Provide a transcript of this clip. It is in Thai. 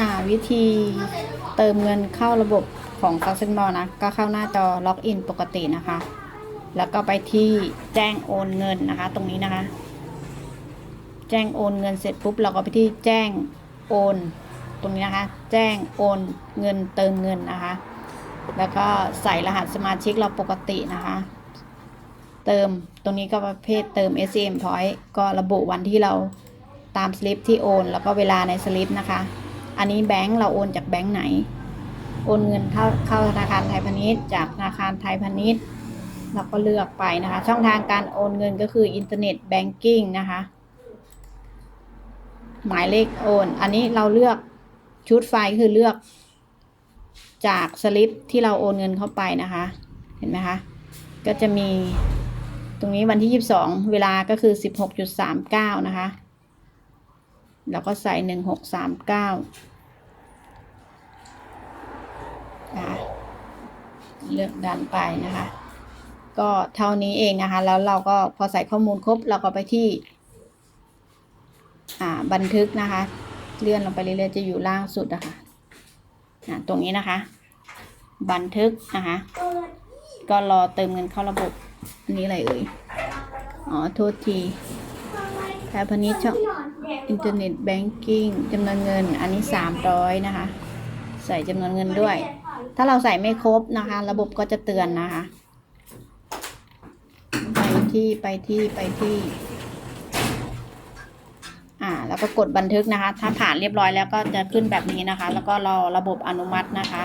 อ่าวิธีเติมเงินเข้าระบบของ f a s t m a l นะ ก็เข้าหน้าจอล็อกอินปกตินะคะ แล้วก็ไปที่แจ้งโอนเงินนะคะ ตรงนี้นะคะ แจ้งโอนเงินเสร็จปุ๊บเราก็ไปที่แจ้งโอน ตรงนี้นะคะ แจ้งโอนเงินเติมเงินนะคะ แล้วก็ใส่รหัสสมาชิกเราปกตินะคะ เติมตรงนี้ก็ประเภทเติม SCM Point ก็ระบุวันที่เราตามสลิปที่โอน แล้วก็เวลาในสลิปนะคะ อันนี้แบงก์เราโอนจากแบงก์ไหน โอนเงินเข้าเข้าธนาคารไทยพาณิชย์ จากธนาคารไทยพาณิชย์ เราก็เลือกไปนะคะ ช่องทางการโอนเงินก็คืออินเทอร์เน็ตแบงกิ้งนะคะ หมายเลขโอน อันนี้เราเลือกชุดไฟล์คือเลือก จากสลิปที่เราโอนเงินเข้าไปนะคะ เห็นไหมคะ ก็จะมีตรงนี้วันที่ 22 เวลาก็คือ 16.39 นะคะ แล้วก็ใส่1639นะคะเก้าเลือกดันไปนะคะ ก็เท่านี้เองนะคะ แล้วเราก็พอใส่ข้อมูลครบเราก็ไปที่บันทึกนะคะ เลื่อนลงไปเรื่อยๆจะอยู่ล่างสุดนะคะอ่าตรงนี้นะคะ บันทึกนะคะ ก็รอเติมเงินเข้าระบบอันนี้อะไรเอ่ย อ๋อ โทษที ยพาณิชย์ช่องอินเทอร์เน็ตแบงกิ้งจำนวนเงินอันนี้ 300 นะคะ ใส่จำนวนเงินด้วย ถ้าเราใส่ไม่ครบนะคะ ระบบก็จะเตือนนะคะ ไปที่ไปที่ไปที่ อ่า แล้วก็กดบันทึกนะคะ ถ้าผ่านเรียบร้อยแล้วก็จะขึ้นแบบนี้นะคะ แล้วก็รอระบบอนุมัตินะคะ